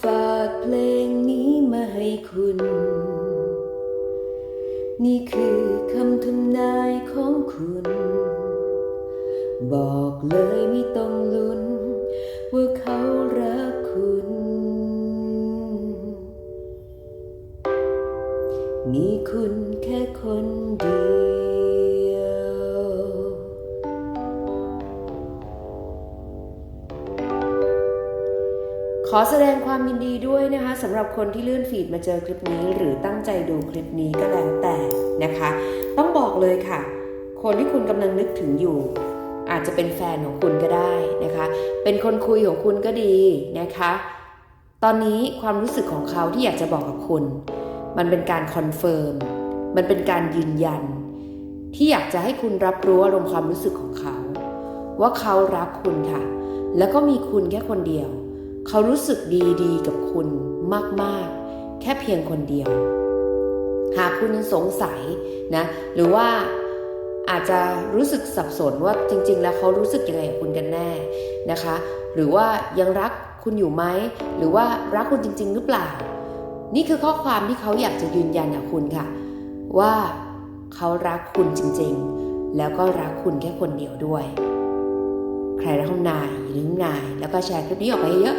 ฝากเพลงนี้มาให้คุณ นี่คือคำทำนายของคุณ บอกเลยไม่ต้องลุ้น ว่าเขารักคุณ มีคุณแค่คนเดียว ขอแสดงความยินดีด้วยนะคะสำหรับคนที่เลื่อนฟีดมาเจอคลิปนี้หรือตั้งใจดูคลิปนี้ก็แล้วแต่นะคะ ต้องบอกเลยค่ะ คนที่คุณกำลังนึกถึงอยู่ อาจจะเป็นแฟนของคุณก็ได้นะคะ เป็นคนคุยของคุณก็ดีนะคะ ตอนนี้ความรู้สึกของเขาที่อยากจะบอกกับคุณ มันเป็นการคอนเฟิร์มมันเป็นการยืนยัน ที่อยากจะให้คุณรับรู้อารมณ์ความรู้สึกของเขา ว่าเขารักคุณค่ะ แล้วก็มีคุณแค่คนเดียว เขารู้สึกดีๆ กับคุณมากๆ แค่เพียงคนเดียว หากคุณสงสัยนะ หรือว่าอาจจะรู้สึกสับสนว่าจริง ๆ แล้วเขารู้สึกยังไงกับคุณกันแน่นะคะ หรือว่ายังรักคุณอยู่ไหม หรือว่ารักคุณจริง ๆ หรือเปล่า นี่คือข้อความที่เขาอยากจะยืนยันกับคุณค่ะ ว่าเขารักคุณจริง ๆ แล้วก็รักคุณแค่คนเดียวด้วย ใครรักคุณนายอย่าลืมนาย แล้วก็แชร์คลิปนี้ออกไปเยอะ